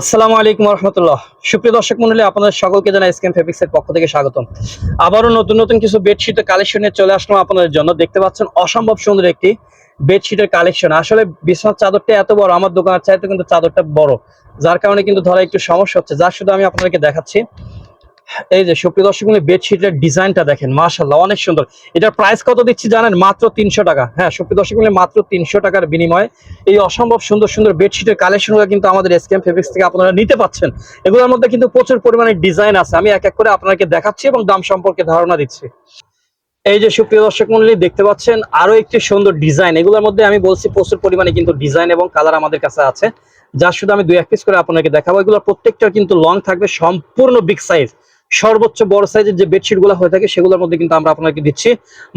আসসালামু আলাইকুম রহমতুল্লাহ সুপ্রিয় দর্শক মন্ডলী, আপনাদের সকলকে জানাই এসকেম ফেব্রিক্সের পক্ষ থেকে স্বাগতম। আবারও নতুন নতুন কিছু বেডশিটের কালেকশন চলে আসলাম আপনাদের জন্য। দেখতে পাচ্ছেন অসম্ভব সুন্দর একটি বেডশিটের কালেকশন আসলে বিছানার চাদরটা এত বড়, আমার দোকানের চাইতে কিন্তু চাদরটা বড়। যার কারণে কিন্তু ধরা একটু সমস্যা হচ্ছে। যার শুধু আমি আপনাদেরকে দেখাচ্ছি। এই যে সুপ্রিয় দর্শক বেডশিটের ডিজাইনটা দেখেন মাশাল্লাহ অনেক সুন্দর। এটার প্রাইস কত দিচ্ছি জানেন? মাত্র তিনশো টাকা। হ্যাঁ সুপ্রিয় দর্শক মাত্র তিনশো টাকার বিনিময়ে এই অসম্ভব সুন্দর সুন্দর বেডশিটের কালেকশনগুলো কিন্তু আমাদের এসকেম ফেব্রিক্স থেকে আপনারা নিতে পাচ্ছেন। এগুলোর মধ্যে কিন্তু প্রচুর পরিমাণে ডিজাইন আছে। আমি এক এক করে আপনাকে দেখাচ্ছি এবং দাম সম্পর্কে ধারণা দিচ্ছি। এই যে সুপ্রিয় দর্শক, মন্ডলী, দেখতে পাচ্ছেন আরও একটি সুন্দর ডিজাইন এগুলোর মধ্যে আমি বলছি প্রচুর পরিমাণে কিন্তু ডিজাইন এবং কালার আমাদের কাছে আছে। যার শুধু আমি দুই এক পিস করে আপনাকে দেখাবো। এগুলোর প্রত্যেকটা কিন্তু লং থাকবে, সম্পূর্ণ বিগ সাইজ সর্বোচ্চ বড় সাইজের যে বেডশিটগুলো হয়ে থাকে, সেগুলোর মধ্যে কিন্তু আমরা আপনাকে দিচ্ছি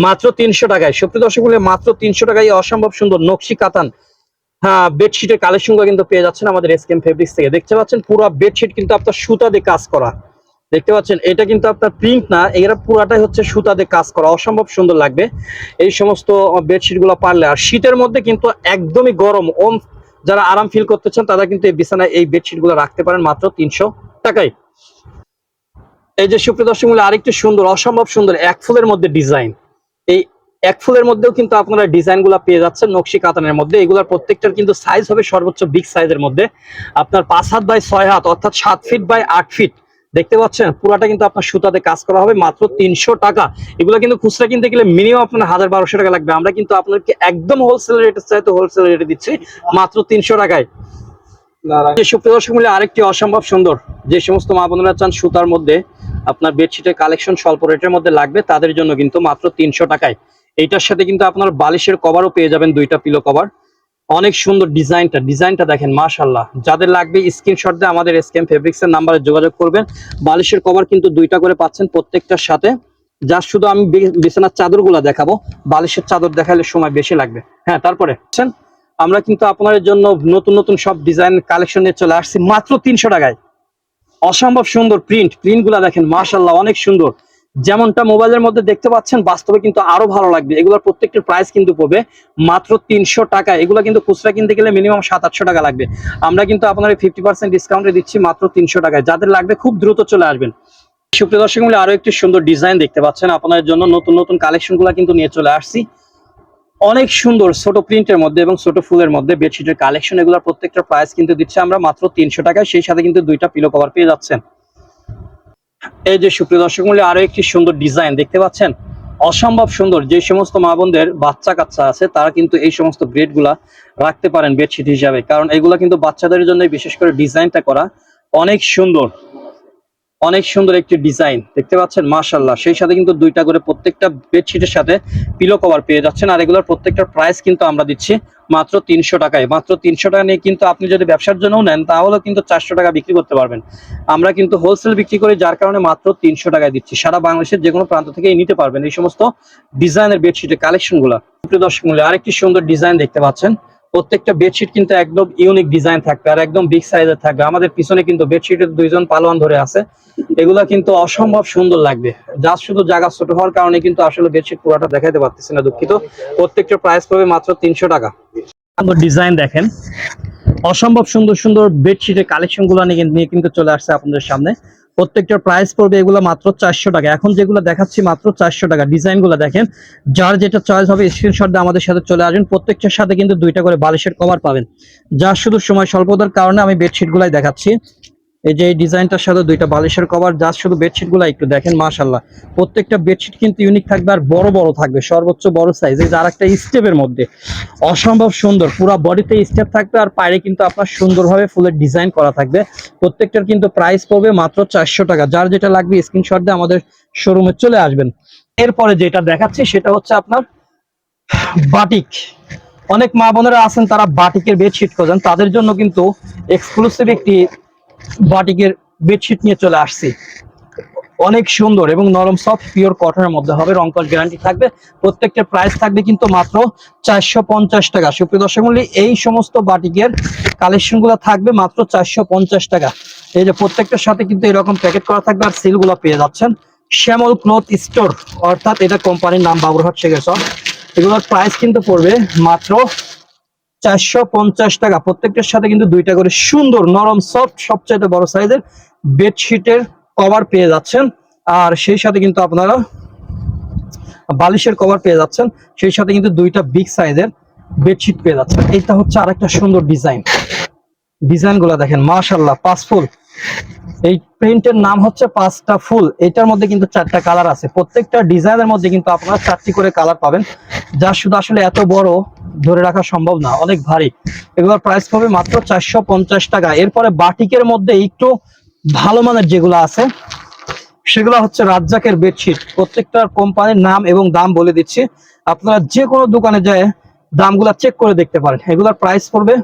মাত্র তিনশো টাকায়। সুপ্রিয় দর্শক মাত্র তিনশো টাকায় অসম্ভব সুন্দর নকশি কাতান হ্যাঁ বেডশিটের কালেকশনগুলো কিন্তু পেয়ে যাচ্ছেন আমাদের এসকেম ফেব্রিক্স থেকে। দেখতে পাচ্ছেন পুরো বেডশিট কিন্তু আপনার সুতা দিয়ে কাজ করা। দেখতে পাচ্ছেন, এটা কিন্তু আপনার প্রিন্ট না, এরা পুরাটাই হচ্ছে সুতা দিয়ে কাজ করা। অসম্ভব সুন্দর লাগবে এই সমস্ত বেডশিটগুলো পারলে। আর শীতের মধ্যে কিন্তু একদমই গরম, ওম, যারা আরাম ফিল করতে চান, তারা কিন্তু এই বিছানায় এই বেডশিটগুলো রাখতে পারেন মাত্র তিনশো টাকায়। এই যে সুপ্রিয় দর্শক মূল্য আরেকটু সুন্দর অসম্ভব সুন্দর এক ফুলের মধ্যে ডিজাইন এই এক ফুলের মধ্যেও কিন্তু আপনারা ডিজাইনগুলা পেয়ে যাচ্ছেন নকশি কাতানের মধ্যে। এগুলোর প্রত্যেকটার কিন্তু সাইজ হবে সর্বোচ্চ বিগ সাইজের মধ্যে। আপনার পাঁচ হাত বাই ছয় হাত অর্থাৎ সাত ফিট বাই আট ফিট দেখতে পাচ্ছেন পুরাটা কিন্তু আপনার সুতাতে কাজ করা হবে মাত্র তিনশো টাকা। এগুলো কিন্তু খুচরা কিনতে গেলে মিনিমাম আপনার হাজার বারোশো টাকা লাগবে। আমরা কিন্তু আপনাদেরকে একদম হোলসেল রেটের চাইতে হোলসেল রেটে দিচ্ছি মাত্র তিনশো টাকায়। সুপ্রিয় দর্শক মূল্যে আরেকটি অসম্ভব সুন্দর যে সমস্ত মা বোনেরা চান সুতার মধ্যে আপনার বেডশিটের কালেকশন স্বল্প রেটের মধ্যে লাগবে, তাদের জন্য কিন্তু মাত্র তিনশো টাকায়। এইটার সাথে কিন্তু আপনার বালিশের কভারও পেয়ে যাবেন দুইটা পিলো কভার অনেক সুন্দর ডিজাইনটা ডিজাইনটা দেখেন মাশাল্লাহ যাদের লাগবে স্ক্রিনশট দিয়ে আমাদের এসকেম ফেব্রিক্স এর নাম্বারে যোগাযোগ করবেন। বালিশের কভার কিন্তু দুইটা করে পাচ্ছেন প্রত্যেকটার সাথে। যা শুধু আমি বিছানার চাদরগুলা দেখাবো, বালিশের চাদর দেখালে সময় বেশি লাগবে। হ্যাঁ তারপরে আমরা কিন্তু আপনাদের জন্য নতুন নতুন সব ডিজাইন কালেকশন নিয়ে চলে আসছি, মাত্র তিনশো টাকায়। অসম্ভব সুন্দর প্রিন্ট প্রিন্টগুলা দেখেন মাশাল্লাহ অনেক সুন্দর। যেমনটা মোবাইলের মধ্যে দেখতে পাচ্ছেন, বাস্তবে কিন্তু আরও ভালো লাগবে। এগুলোর প্রত্যেকটির প্রাইস কিন্তু পড়বে মাত্র তিনশো টাকা। এগুলো কিন্তু খুচরা কিনতে গেলে মিনিমাম সাত আটশো টাকা লাগবে। আমরা কিন্তু আপনার ফিফটি পার্সেন্ট ডিসকাউন্টে দিচ্ছি মাত্র তিনশো টাকায়। যাদের লাগবে খুব দ্রুত চলে আসবেন। সুপ্রিয় দর্শক আরও একটি সুন্দর ডিজাইন দেখতে পাচ্ছেন। আপনাদের জন্য নতুন নতুন কালেকশনগুলা কিন্তু নিয়ে চলে আসছি। অনেক সুন্দর ছোট প্রিন্টের মধ্যে এবং ছোট ফুলের মধ্যে বেডশিটের কালেকশন, এগুলোর প্রত্যেকটা প্রাইস কিন্তু দিচ্ছে। আমরা মাত্র তিনশো টাকায় সেই সাথে কিন্তু দুইটা পিলো কভার পেয়ে যাচ্ছেন। এই যে সুপ্রিয় দর্শক মূল্যে আরও একটি সুন্দর ডিজাইন দেখতে পাচ্ছেন? অসম্ভব সুন্দর। যে সমস্ত মা বোনদের বাচ্চা কাচ্চা আছে, তারা কিন্তু এই সমস্ত ব্রেডগুলা রাখতে পারেন বেডশিট হিসাবে। কারণ এগুলা কিন্তু বাচ্চাদের জন্য বিশেষ করে ডিজাইনটা করা অনেক সুন্দর। অনেক সুন্দর একটি ডিজাইন, দেখতে পাচ্ছেন? মাশাল্লাহ সেই সাথে কিন্তু দুইটা করে প্রত্যেকটা বেডশিটের সাথে পিলো কভার পেয়ে যাচ্ছেন। আর এগুলোর প্রত্যেকটার প্রাইস কিন্তু আমরা দিচ্ছি মাত্র তিনশো টাকায়। মাত্র তিনশো টাকা নিয়ে কিন্তু আপনি যদি ব্যবসার জন্যও নেন, তাহলেও কিন্তু চারশো টাকা বিক্রি করতে পারবেন। আমরা কিন্তু হোলসেল বিক্রি করি, যার কারণে মাত্র তিনশো টাকায় দিচ্ছি। সারা বাংলাদেশের যে কোনো প্রান্ত থেকে নিতে পারবেন এই সমস্ত ডিজাইনের বেডশিটের কালেকশনগুলা। প্রিয় দর্শক মূল্যে আরেকটি সুন্দর ডিজাইন দেখতে পাচ্ছেন। প্রত্যেকটা বেডশিট কিন্তু একদম ইউনিক ডিজাইন থাকবে আর একদম বিগ সাইজের থাকবে। আমাদের পিছনে কিন্তু বেডশিটের দুইজন পালোয়ান ধরে আছে। এগুলা কিন্তু অসম্ভব সুন্দর লাগবে। যা শুধু জায়গা ছোট হওয়ার কারণে কিন্তু আসলে বেডশিট পুরোটা দেখাইতে পারতেছি না দুঃখিত। প্রত্যেকটা প্রাইস পড়বে মাত্র তিনশো টাকা। ডিজাইন দেখেন। অসম্ভব সুন্দর সুন্দর বেডশিটের কালেকশনগুলো নিয়ে কিন্তু চলে আসছে আপনাদের সামনে। প্রত্যেকটার প্রাইস পড়বে এগুলো মাত্র চারশো টাকা। এখন যেগুলো দেখাচ্ছি মাত্র চারশো টাকা। ডিজাইনগুলো দেখেন, যার যেটা চয়েস হবে স্ক্রিনশট দিয়ে আমাদের সাথে চলে আসবেন। প্রত্যেকটার সাথে কিন্তু দুইটা করে বালিশের কভার পাবেন। যার শুধু সময় স্বল্পতার কারণে আমি বেডশিট গুলাই দেখাচ্ছি। এই যে এই ডিজাইনটার সাথে দুইটা বালিশের কভার যার শুধু বেডশিটগুলা একটু দেখেন মাশাল্লাহ প্রত্যেকটা বেডশিট কিন্তু ইউনিক থাকবে আর বড় বড় থাকবে, সর্বোচ্চ বড় সাইজ এই যে আর একটা স্টেপের মধ্যে। অসম্ভব সুন্দর, পুরো বডিতে স্টেপ থাকবে আর পায়ে কিন্তু আপনার সুন্দরভাবে ফুলের ডিজাইন করা থাকবে। প্রত্যেকটার কিন্তু প্রাইস পড়বে মাত্র চারশো টাকা। যার যেটা লাগবে স্ক্রিনশট দিয়ে আমাদের শোরুমে চলে আসবেন। এরপরে যেটা দেখাচ্ছি, সেটা হচ্ছে আপনার বাটিক অনেক মা বোনেরা আছেন, তারা বাটিকের বেডশিট খোঁজেন। তাদের জন্য কিন্তু এক্সক্লুসিভ একটি বাটিকের বেডশিট নিয়ে চলে আসছি। অনেক সুন্দর এবং নরম সফট পিওর কটনের মধ্যে হবে। রংকশ গ্যারান্টি থাকবে। প্রত্যেকটা প্রাইস থাকবে কিন্তু মাত্র চারশো পঞ্চাশ টাকা। সুপ্রিয় দর্শক এই সমস্ত বাটিকের কালেকশনগুলো থাকবে মাত্র চারশো পঞ্চাশ টাকা। এই যে প্রত্যেকটার সাথে কিন্তু এরকম প্যাকেট করা থাকবে আর সিলগুলো পেয়ে যাচ্ছেন। শ্যামল ক্লথ স্টোর, অর্থাৎ এটা কোম্পানির নাম বাবুরহাট শেখের এগুলোর প্রাইস কিন্তু পড়বে মাত্র চারশো পঞ্চাশ টাকা। প্রত্যেকটার সাথে কিন্তু দুইটা করে সুন্দর, নরম সফট সবচাইতে বড় সাইজের বেডশিটের কভার পেয়ে যাচ্ছেন। আর সেই সাথে কিন্তু আপনারা বালিশের কভার পেয়ে যাচ্ছেন। সেই সাথে কিন্তু দুইটা বিগ সাইজের বেডশিট পেয়ে যাচ্ছেন। এইটা হচ্ছে আরেকটা সুন্দর ডিজাইন ডিজাইনগুলা দেখেন মাশাল্লাহ পাঁচ এই প্রিন্টের নাম হচ্ছে পাঁচটা ফুল। এটার মধ্যে কিন্তু চারটা কালার আছে। প্রত্যেকটা ডিজাইনের মধ্যে কিন্তু আপনারা চারটি করে কালার পাবেন। যা শুধু আসলে এত বড় ধরে রাখা সম্ভব না, অনেক ভারী। এগুলোর প্রাইস পাবে মাত্র চারশো পঞ্চাশ টাকা। এরপরে বাটিকের মধ্যে একটু ভালো মানের যেগুলো আছে, সেগুলো হচ্ছে রাজ্জাকের বেডশিট প্রত্যেকটার কোম্পানির নাম এবং দাম বলে দিচ্ছি। আপনারা যে কোনো দোকানে যায় দামগুলা চেক করে দেখতে পারেন। এগুলোর প্রাইস পড়বে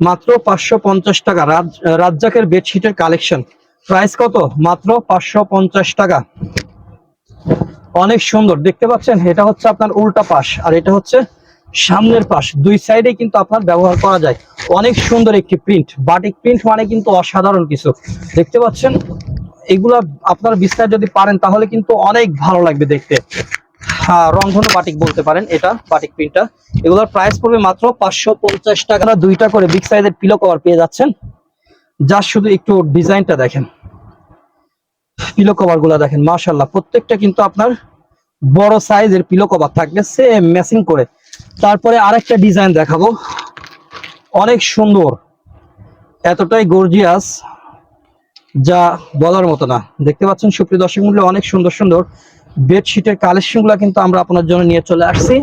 মাত্র পাঁচশো পঞ্চাশ টাকা। রাজ- রাজ্জাকের বেডশিটের কালেকশন প্রাইস কত? মাত্র পাঁচশো পঞ্চাশ টাকা। অনেক সুন্দর। দেখতে পাচ্ছেন, এটা হচ্ছে আপনার উল্টা পাশ আর এটা হচ্ছে সামনের পাশ। দুই সাইডে কিন্তু আপনার ব্যবহার করা যায়। অনেক সুন্দর একটি প্রিন্ট বাটিক প্রিন্ট মানে কিন্তু অসাধারণ কিছু। দেখতে পাচ্ছেন, এগুলা আপনার বিস্তার যদি পারেন, তাহলে কিন্তু অনেক ভালো লাগবে দেখতে। রংধনু বাটিক বলতে পারেন এটা, বাটিক প্রিন্টটা এগুলোর প্রাইস পড়বে মাত্র পাঁচশো পঞ্চাশ টাকা। দুইটা করে বিগ সাইজের পিলো কভার পেয়ে যাচ্ছেন। যা শুধু একটু ডিজাইনটা দেখেন। পিলো কভারগুলা দেখেন মাশাল্লাহ প্রত্যেকটা কিন্তু আপনার বড় সাইজের পিলো কভার থাকবে সেম ম্যাচিং করে। তারপরে আরেকটা ডিজাইন দেখাবো। অনেক সুন্দর, এতটাই গর্জিয়াস যা বলার মতো না। দেখতে পাচ্ছেন, সুপ্রিয় দর্শক মূল্য অনেক সুন্দর সুন্দর। বেডশিটের কালেকশনগুলা কিন্তু আমরা আপনার জন্য নিয়ে চলে আসছি।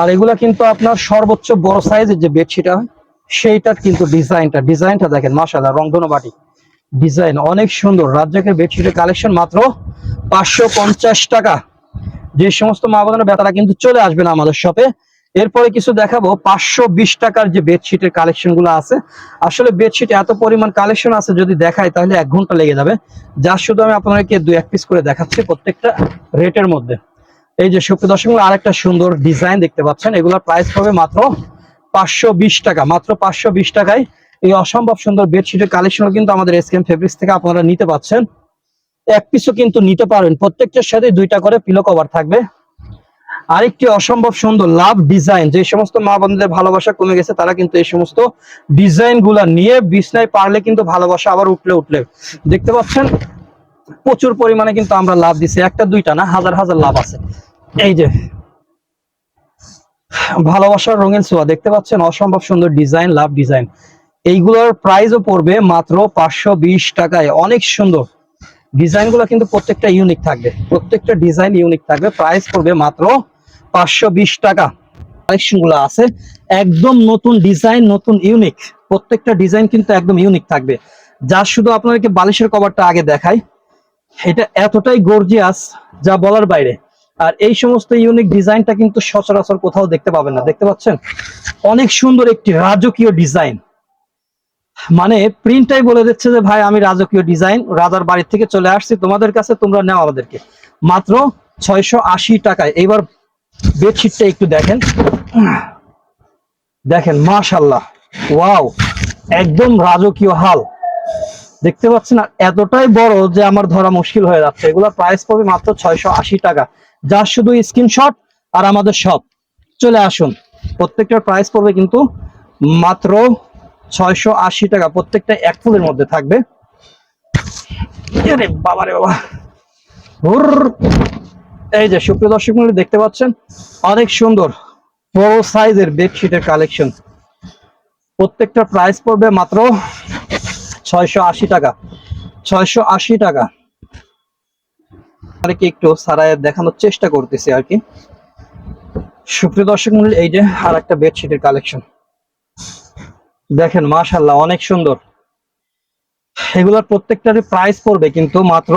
আর এগুলা কিন্তু আপনার সর্বোচ্চ বড় সাইজের যে বেডশিট সেইটার কিন্তু ডিজাইনটা ডিজাইনটা দেখেন মাসাল্লাহ রংধনু বাটি। ডিজাইন অনেক সুন্দর। রাজ্জাকের বেডশিটের কালেকশন মাত্র পাঁচশো পঞ্চাশ টাকা। যে সমস্ত মা বোনেরা বেতারা কিন্তু চলে আসবে না আমাদের শপে এরপরে কিছু দেখাবো, পাঁচশো বিশ টাকার যে বেডশিটের কালেকশনগুলো আছে। আসলে বেডশিট এত পরিমাণ কালেকশন আছে, যদি দেখায় তাহলে এক ঘণ্টা লেগে যাবে। যা শুধু আমি আপনাদেরকে দুই এক পিস করে দেখাচ্ছি প্রত্যেকটা রেটের মধ্যে। এই যে সুপ্রিয় দর্শক, আরেকটা সুন্দর ডিজাইন দেখতে পাচ্ছেন। এগুলোর প্রাইস হবে মাত্র পাঁচশো বিশ টাকা। মাত্র পাঁচশো বিশ টাকায় এই অসম্ভব সুন্দর বেডশিটের কালেকশন কিন্তু আমাদের এসকেম ফেব্রিক্স থেকে আপনারা নিতে পাচ্ছেন। এক পিসও কিন্তু নিতে পারবেন। প্রত্যেকটার সাথে দুইটা করে পিলো কভার থাকবে। আরেকটি অসম্ভব সুন্দর লাভ ডিজাইন যে সমস্ত মা বোনদের ভালোবাসা কমে গেছে, তারা কিন্তু এই সমস্ত ডিজাইনগুলা নিয়ে বিছনায় পারলে কিন্তু ভালোবাসা আবার উঠলে উঠলে। দেখতে পাচ্ছেন? প্রচুর পরিমাণে কিন্তু আমরা লাভ দিছি। একটা, দুইটা না, হাজার হাজার লাভ আছে। এই যে, ভালোবাসার রঙিন ছোঁয়া, দেখতে পাচ্ছেন? অসম্ভব সুন্দর ডিজাইন লাভ ডিজাইন এইগুলোর প্রাইসও পড়বে মাত্র পাঁচশো বিশ টাকায়। অনেক সুন্দর। ডিজাইনগুলো কিন্তু প্রত্যেকটা ইউনিক থাকবে। প্রত্যেকটা ডিজাইন ইউনিক থাকবে। প্রাইস পড়বে মাত্র পাঁচশো বিশ টাকা। কালেকশনগুলো আছে। একদম নতুন ডিজাইন নতুন ইউনিক প্রত্যেকটা ডিজাইন কিন্তু একদম ইউনিক থাকবে। যা শুধু আপনাদেরকে বালিশের কভারটা আগে দেখাই, এটা এতটাই গর্জিয়াস যা বলার বাইরে। আর এই সমস্ত ইউনিক ডিজাইনটা কিন্তু সচরাচর কোথাও দেখতে পাবেন না। দেখতে পাচ্ছেন? অনেক সুন্দর একটি রাজকীয় ডিজাইন মানে প্রিন্টটাই বলে দিচ্ছে যে, ভাই, আমি রাজকীয় ডিজাইন রাজার বাড়ি থেকে চলে আসছি, তোমাদের কাছে তোমরা নাও আমাদেরকে। মাত্র ছয়শো আশি টাকায়। এইবার বেডশিটটা একটু দেখেন। দেখেন মাশাল্লাহ ওয়াও, একদম রাজকীয় হাল। দেখতে পাচ্ছেন আর এতটাই বড় যে আমার ধরা মুশকিল হয়ে যাচ্ছে। এগুলোর প্রাইস পড়বে মাত্র ছয়শো আশি টাকা। যা শুধু স্ক্রিনশট আর আমাদের সব চলে আসুন। প্রত্যেকটার প্রাইস পড়বে কিন্তু মাত্র ছয়শো আশি টাকা। প্রত্যেকটা এক ফুলের মধ্যে থাকবে। আরে বাবারে বাবা এই যে সুপ্রিয় দর্শক মন্ডলী, দেখতে পাচ্ছেন? অনেক সুন্দর। বড় সাইজের বেডশিটের কালেকশন। প্রত্যেকটা প্রাইস পড়বে মাত্র ছয়শো আশি টাকা। ছয়শো আশি টাকা। আর কি একটু সারায় দেখানোর চেষ্টা করতেছি আর কি। সুপ্রিয় দর্শক মন্ডলী, এই যে আর একটা বেডশিটের কালেকশন। দেখেন মাশাল্লাহ অনেক সুন্দর। এগুলোর প্রত্যেকটারই প্রাইস পড়বে কিন্তু মাত্র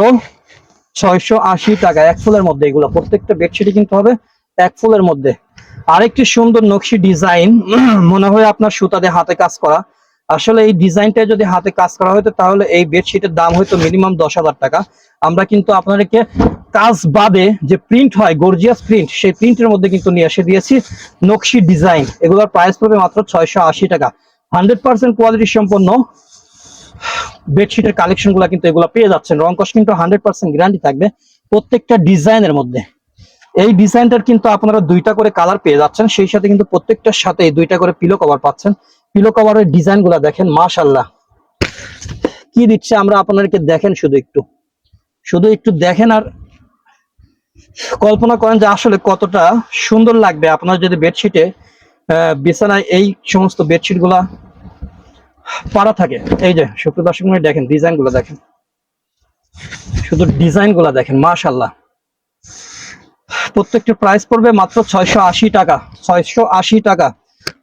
ছয়শো আশি টাকা, এক ফুলের মধ্যে এগুলো। প্রত্যেকটা বেডশিটই কিন্তু হবে এক ফুলের মধ্যে। আরেকটি সুন্দর নকশি ডিজাইন মনে হয় আপনার সুতা দিয়ে হাতে কাজ করা। আসলে এই ডিজাইনটা যদি হাতে কাজ করা হতো তাহলে এই বেডশিটের দাম হয়তো মিনিমাম দশ হাজার টাকা। আমরা কিন্তু আপনাদেরকে কাজ বাদে যে প্রিন্ট হয় গর্জিয়াস প্রিন্ট সেই প্রিন্টের মধ্যে কিন্তু নিয়ে এসে দিয়েছি নকশি ডিজাইন এগুলোর প্রাইস পড়বে মাত্র ছয়শো আশি টাকা। হান্ড্রেড পার্সেন্ট কোয়ালিটি সম্পন্ন বেডশিটের কালেকশনগুলা কিন্তু এগুলো পেয়ে যাচ্ছেন। রং কস কিন্তু হান্ড্রেড পার্সেন্ট গ্যারান্টি থাকবে প্রত্যেকটা ডিজাইনের মধ্যে। এই ডিজাইনটার কিন্তু আপনারা দুইটা করে কালার পেয়ে যাচ্ছেন, সেই সাথে কিন্তু প্রত্যেকটার সাথে দুইটা করে পিলো কভার পাচ্ছেন। পিলো কভারের ডিজাইনগুলা দেখেন মাশাল্লাহ কি দিচ্ছে আমরা আপনাদেরকে দেখেন শুধু একটু। শুধু একটু দেখেন আর কল্পনা করেন যে আসলে কতটা সুন্দর লাগবে। আপনার যদি বেডশিটে বিছানায় এই সমস্ত বেডশিটগুলা পাড়া থাকে। এই যে, সুপ্রিয় দর্শক দেখেন ডিজাইনগুলো দেখেন। শুধু ডিজাইনগুলা দেখেন মাশাল্লাহ প্রত্যেকটা প্রাইস পড়বে মাত্র ছয়শো আশি টাকা, ছয়শো আশি টাকা।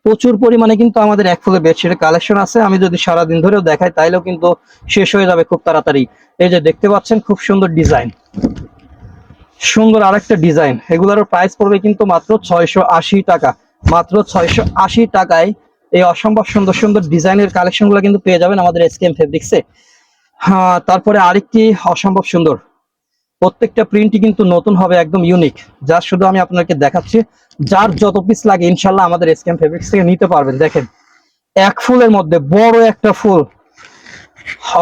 প্রচুর পরিমাণে কিন্তু আমাদের এক ফুলে বেডশিটের কালেকশন আছে। আমি যদি সারাদিন ধরেও দেখাই, তাইলেও কিন্তু শেষ হয়ে যাবে খুব তাড়াতাড়ি। এই যে, দেখতে পাচ্ছেন, খুব সুন্দর ডিজাইন। সুন্দর আরেকটা ডিজাইন। এগুলোর প্রাইস পড়বে কিন্তু মাত্র ছয়শো আশি টাকা। মাত্র ছয়শো আশি টাকায় এই অসম্ভব সুন্দর সুন্দর ডিজাইনের কালেকশনগুলো কিন্তু পেয়ে যাবেন আমাদের এসকেএম ফেব্রিক্সে হ্যাঁ তারপরে আরেকটি অসম্ভব সুন্দর। প্রত্যেকটা প্রিন্টই কিন্তু নতুন হবে, একদম ইউনিক যা শুধু আমি আপনাকে দেখাচ্ছি, যার যত পিস লাগে ইনশাল্লাহ আমাদের এসকেএম ফেব্রিক্স থেকে নিতে পারবেন। দেখেন, এক ফুলের মধ্যে বড় একটা ফুল।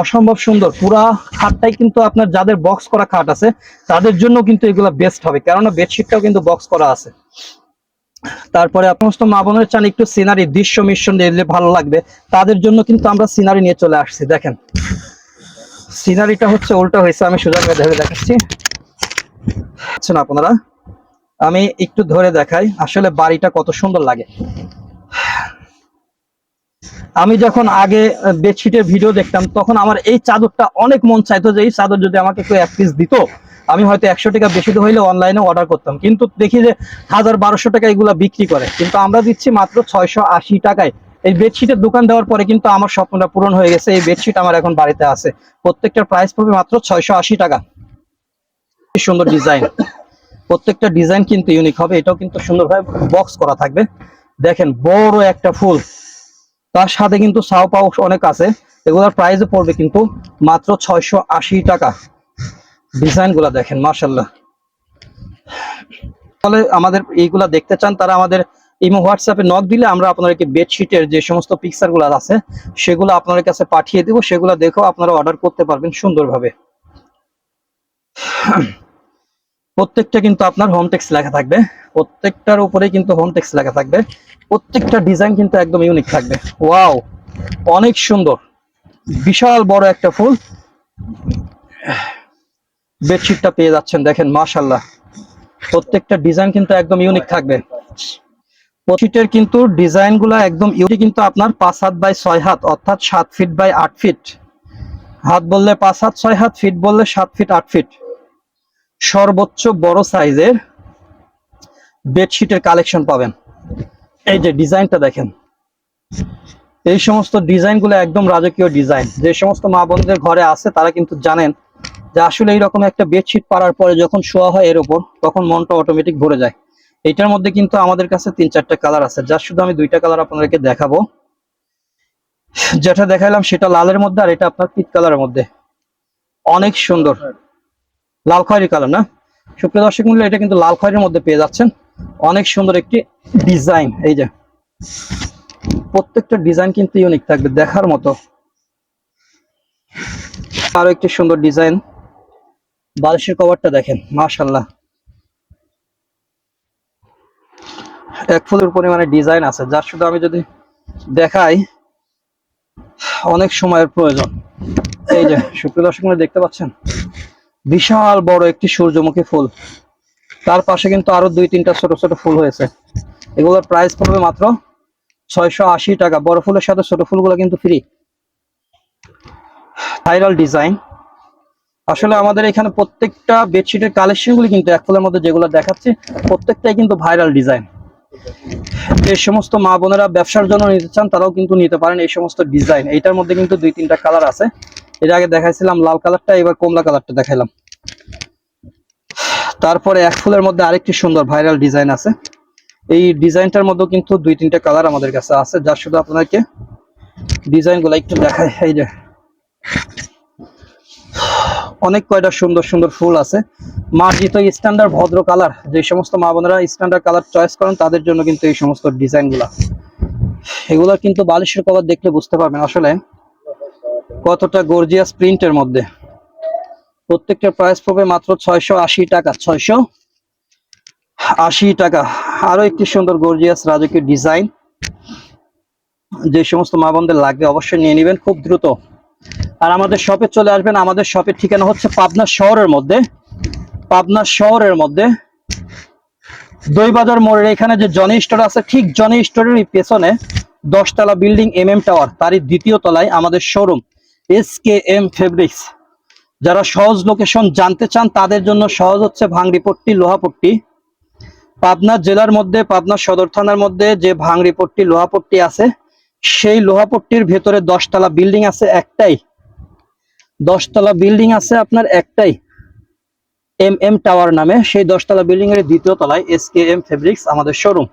অসম্ভব সুন্দর। পুরা খাটটাই কিন্তু আপনার যাদের বক্স করা খাট আছে, তাদের জন্য কিন্তু এগুলা বেস্ট হবে। কেননা বেডশিটটাও কিন্তু বক্স করা আছে। তারপরে সমস্ত মা বোনের চান একটু সিনারি, দৃশ্য মিশ্রণ দিলে ভালো লাগবে। তাদের জন্য কিন্তু আমরা সিনারি নিয়ে চলে আসছি, দেখেন। সিনারিটা হচ্ছে উল্টো হয়েছে, আমি সোজা ধরে দেখাচ্ছি। আপনারা? আমি একটু ধরে দেখাই, আসলে বাড়িটা কত সুন্দর লাগে। আমি যখন আগে বেডশিটের ভিডিও দেখতাম, তখন আমার এই চাদরটা অনেক মন চাইতো যে এই চাদর যদি আমাকে কেউ এক পিস দিত আমি হয়তো একশো টাকা বেশি হইলে অনলাইনে অর্ডার করতাম। কিন্তু দেখি যে হাজার বারোশো টাকা এগুলা বিক্রি করে। কিন্তু আমরা দিচ্ছি মাত্র ছয়শো আশি টাকায়। এই বেডশিটের দোকান দেওয়ার পরে কিন্তু আমার স্বপ্নটা পূরণ হয়ে গেছে। এই বেডশিট আমার এখন বাড়িতে আছে। প্রত্যেকটার প্রাইস পড়বে মাত্র ছয়শো আশি টাকা। সুন্দর ডিজাইন প্রত্যেকটা ডিজাইন কিন্তু ইউনিক হবে। এটাও কিন্তু সুন্দরভাবে বক্স করা থাকবে। দেখেন বড় একটা ফুল। তার সাথে কিন্তু সাও পাও অনেক আছে। এগুলোর প্রাইসও পড়বে কিন্তু মাত্র ছয়শো আশি টাকা। ডিজাইনগুলা দেখেন মার্শাল্লাহ তাহলে আমাদের এইগুলা দেখতে চান, তারা আমাদের ইমো হোয়াটসঅ্যাপে নক দিলে আমরা আপনাদেরকে বেডশিটের যে সমস্ত পিকচারগুলো আছে, সেগুলো আপনাদের কাছে পাঠিয়ে দিব, সেগুলো দেখেও আপনারা অর্ডার করতে পারবেন সুন্দরভাবে। প্রত্যেকটা কিন্তু আপনার হোম টেক্স লেখা থাকবে, প্রত্যেকটার উপরে কিন্তু হোম টেক্স লেখা থাকবে, প্রত্যেকটা ডিজাইন কিন্তু একদম ইউনিক থাকবে। ওয়াও অনেক সুন্দর, বিশাল বড় একটা ফুল। বেডশিটটা পেয়ে যাচ্ছেন, দেখেন মাশাল্লাহ প্রত্যেকটা ডিজাইন কিন্তু একদম ইউনিক থাকবে। বেডশিটের কিন্তু ডিজাইনগুলা একদম ইউনিক কিন্তু আপনার পাঁচ হাত বাই ছয় হাত, অর্থাৎ সাত ফিট বাই আট ফিট হাত বললে পাঁচ হাত, ছয় হাত ফিট বললে সাত ফিট আট ফিট সর্বোচ্চ বড় সাইজের বেডশিটের কালেকশন পাবেন। এই যে ডিজাইনটা দেখেন। এই সমস্ত ডিজাইনগুলো একদম রাজকীয় ডিজাইন। যে সমস্ত মা বোনদের ঘরে আছে, তারা কিন্তু জানেন যে আসলে এইরকম একটা বেডশিট পাড়ার পরে যখন শোয়া হয় এর ওপর তখন মনটা অটোমেটিক ভরে যায়। এটার মধ্যে কিন্তু আমাদের কাছে তিন চারটা কালার আছে। যার শুধু আমি দুইটা কালার আপনাদেরকে দেখাবো। যেটা দেখাইলাম সেটা লালের মধ্যে আর এটা আপনার পিট কালারের মধ্যে। অনেক সুন্দর। লাল খয়েরি কালার না? সুপ্রিয় দর্শক মূল্য এটা কিন্তু লাল খয়েরির মধ্যে পেয়ে যাচ্ছেন। অনেক সুন্দর একটি ডিজাইন এই যে, প্রত্যেকটা ডিজাইন কিন্তু ইউনিক থাকবে দেখার মতো। আরও একটি সুন্দর ডিজাইন বালিশের কভারটা দেখেন মাশাল্লাহ এক ফুলের পরিমাণে ডিজাইন আছে, যার শুধু আমি যদি দেখাই, অনেক সময়ের প্রয়োজন। এই যে, সুপ্রিয় দর্শক দেখতে পাচ্ছেন? বিশাল বড় একটি সূর্যমুখী ফুল। তার পাশে কিন্তু আরও দুই, তিনটা ছোট ছোট ফুল হয়েছে। এগুলোর প্রাইস পড়বে মাত্র ছয়শো আশি টাকা। বড় ফুলের সাথে ছোট ফুলগুলো কিন্তু ফ্রি ভাইরাল ডিজাইন আসলে আমাদের এখানে প্রত্যেকটা বেডশিটের কালেকশনগুলি কিন্তু এক ফুলের মধ্যে যেগুলো দেখাচ্ছে, প্রত্যেকটাই কিন্তু ভাইরাল ডিজাইন। এই সমস্ত মা বোনেরা ব্যবসার জন্য নিতে চান, তারাও কিন্তু নিতে পারেন এই সমস্ত ডিজাইন। এইটার মধ্যে কিন্তু দুই তিনটা কালার আছে। এর আগে দেখাইছিলাম লাল কালারটা, এবার কমলা কালারটা দেখাইলাম। তারপরে এক ফুলের মধ্যে আরেকটি সুন্দর ভাইরাল ডিজাইন আছে। এই ডিজাইনটার মধ্যে কিন্তু দুই তিনটা কালার আমাদের কাছে আছে। যার শুধু আপনাদেরকে ডিজাইনগুলো একটু দেখায় এই যে অনেক কয়টা সুন্দর সুন্দর ফুল আছে। মার্জিত স্ট্যান্ডার্ড ভদ্র কালার যে সমস্ত মা বোনেরা স্ট্যান্ডার্ড কালার চয়েস করেন, তাদের জন্য কিন্তু এই সমস্ত ডিজাইনগুলা এগুলা কিন্তু বালিশের কভার দেখলে বুঝতে পারবেন আসলে কতটা গর্জিয়াস প্রিন্টের মধ্যে। প্রত্যেকটা প্রাইস পড়বে মাত্র ছয়শো আশি টাকা, ছয়শো আশি টাকা। আরও একটি সুন্দর গর্জিয়াস রাজকীয় ডিজাইন যে সমস্ত মা বোনদের লাগবে অবশ্যই নিয়ে নেবেন, খুব দ্রুত। আর আমাদের শপে চলে আসবেন। আমাদের শপের ঠিকানা হচ্ছে পাবনা শহরের মধ্যে। পাবনা শহরের মধ্যে। দইবাজার মোড়ের এখানে যে জনি স্টোর আছে, ঠিক জনি স্টোরের পেছনে দশতলা বিল্ডিং এম এম টাওয়ার তারই দ্বিতীয় তলায় আমাদের showroom S K M fabrics যারা সহজ লোকেশন জানতে চান, তাদের জন্য সহজ হচ্ছে ভাঙড়িপট্টি লোহাপট্টি। পাবনা জেলার মধ্যে, পাবনা সদর থানার মধ্যে যে ভাঙড়িপট্টি লোহাপট্টি আছে, সেই লোহাপট্টির ভেতরে দশতলা বিল্ডিং আছে একটাই। দশতলা বিল্ডিং আছে আপনার একটাই এম এম টাওয়ার নামে। সেই দশতলা বিল্ডিং এর দ্বিতীয় তলায় এস কে এম ফেব্রিক্স আমাদের শোরুম।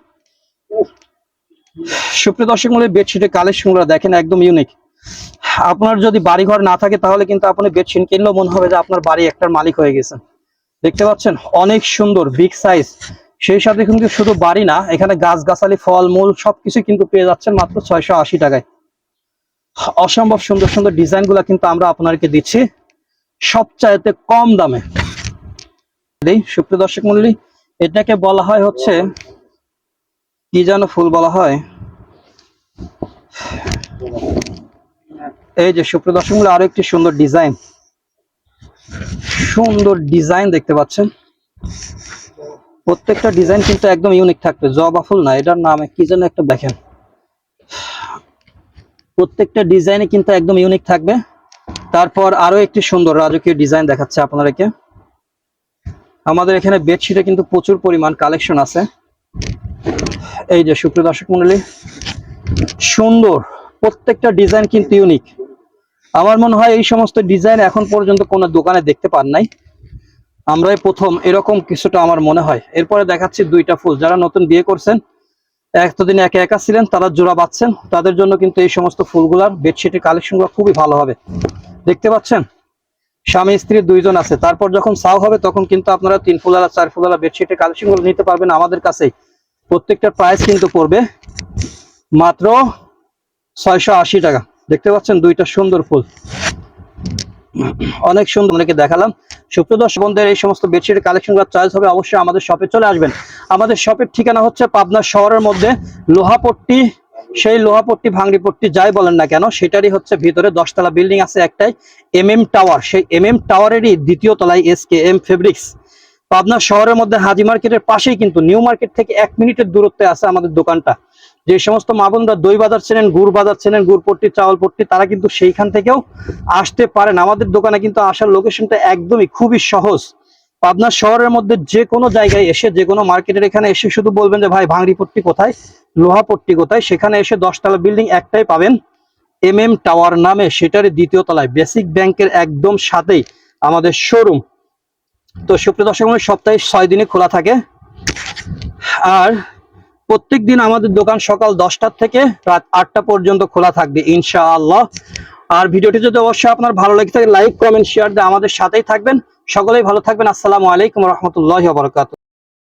সুপ্রিয় দর্শক মূল্যে বেডশিটের কালেকশনগুলো দেখেন, একদম ইউনিক আপনার যদি বাড়ি ঘর না থাকে, তাহলে কিন্তু আপনি বেডশিট কিনলেও মনে হবে যে আপনার বাড়ি একটার মালিক হয়ে গেছে দেখতে পাচ্ছেন, অনেক সুন্দর বিগ সাইজ সেই সাথে কিন্তু শুধু বাড়ি না, এখানে গাছ গাছালি ফল মূল সবকিছু কিন্তু পেয়ে যাচ্ছেন মাত্র ছয়শো আশি টাকায়। অসম্ভব সুন্দর সুন্দর ডিজাইনগুলা কিন্তু আমরা আপনাদেরকে দিচ্ছি। সবচাইতে কম দামে। সুপ্রিয় দর্শক মন্ডলী, এটাকে বলা হয় হচ্ছে, কি যেন ফুল বলা হয়? এই যে, সুপ্রিয় দর্শক মন্ডলী, আরও একটি সুন্দর ডিজাইন। সুন্দর ডিজাইন দেখতে পাচ্ছেন। প্রত্যেকটা ডিজাইন কিন্তু একদম ইউনিক থাকবে, জবা ফুল না, এটার নামে কি যেন একটা দেখেন। প্রত্যেকটা ডিজাইনে কিন্তু একদম ইউনিক থাকবে। তারপর আরও একটি সুন্দর রাজকীয় ডিজাইন দেখাচ্ছে আপনাদেরকে। আমাদের এখানে বেডশিটে কিন্তু প্রচুর পরিমাণ কালেকশন আছে। এই যে সুপ্রিয় দর্শক মন্ডলী, সুন্দর, প্রত্যেকটা ডিজাইন কিন্তু ইউনিক আমার মনে হয় এই সমস্ত ডিজাইন এখন পর্যন্ত কোনো দোকানে দেখতে পান নাই। আমরাই প্রথম, এরকম কিছুটা আমার মনে হয়। এরপরে দেখাচ্ছি দুইটা ফুল। যারা নতুন বিয়ে করছেন এতদিন একা একা ছিলেন, তারা জোড়া বাচ্ছেন তাদের জন্য কিন্তু এই সমস্ত ফুলগুলার বেডশিটের কালেকশনগুলো খুবই ভালো হবে। দেখতে পাচ্ছেন? স্বামী, স্ত্রী দুইজন আছে। তারপর যখন সাও হবে, তখন কিন্তু আপনারা তিন ফুলালা চার ফুলালা বেডশিটের কালেকশনগুলো নিতে পারবেন আমাদের কাছেই। প্রত্যেকটার প্রাইস কিন্তু পড়বে মাত্র ছয়শো আশি টাকা। দেখতে পাচ্ছেন? দুইটা সুন্দর ফুল। অনেক সুন্দর অনেকে দেখালাম। সুপ্রদর্শ বন্ধের, এই সমস্ত বেডশিটের কালেকশন চয়েস হবে, অবশ্যই আমাদের শপে চলে আসবেন। আমাদের শপের ঠিকানা হচ্ছে পাবনা শহরের মধ্যে লোহাপট্টি, সেই লোহাপট্টি, ভাঙড়িপট্টি, যাই বলেন না কেন, সেটারই হচ্ছে ভিতরে দশতলা বিল্ডিং আছে একটাই এম এম টাওয়ার সেই এম এম টাওয়ারেরই দ্বিতীয় তলায় S K M fabrics Pabna শহরের মধ্যে হাজি মার্কেটের পাশেই কিন্তু নিউ মার্কেট থেকে এক মিনিটের দূরত্বে আছে আমাদের দোকানটা। যে সমস্ত মা বোনরা দই বাজার ছিলেন গুড় বাজার ছিলেন গুড় পট্টি চাউল পট্টি, তারা কিন্তু সেইখান থেকেও আসতে পারেন। আমাদের দোকানে কিন্তু আসার লোকেশনটা একদমই খুবই সহজ। পাবনা শহরের মধ্যে যে কোনো জায়গায় এসে, যে কোনো মার্কেটের এখানে এসে শুধু বলবেন যে, ভাই, ভাঙড়ি পট্টি কোথায়? লোহা পট্টি কোথায়? সেখানে এসে দশতলা বিল্ডিং একটাই পাবেন। এম এম টাওয়ার নামে, সেটারই দ্বিতীয় তলায়। বেসিক ব্যাংকের একদম সাথেই আমাদের শোরুম। তো শুক্র দর্শক সপ্তাহে ছয় দিনে খোলা থাকে। আর প্রত্যেক দিন আমাদের দোকান সকাল দশটার থেকে রাত আটটা পর্যন্ত খোলা থাকবে ইনশা আল্লাহ আর ভিডিওটি যদি অবশ্যই আপনার ভালো লেগে থাকে, লাইক, কমেন্ট, শেয়ার দিয়ে আমাদের সাথেই থাকবেন। সকলেই ভালো থাকবেন। আসসালামু আলাইকুম রহমতুল্লাহ বরকাত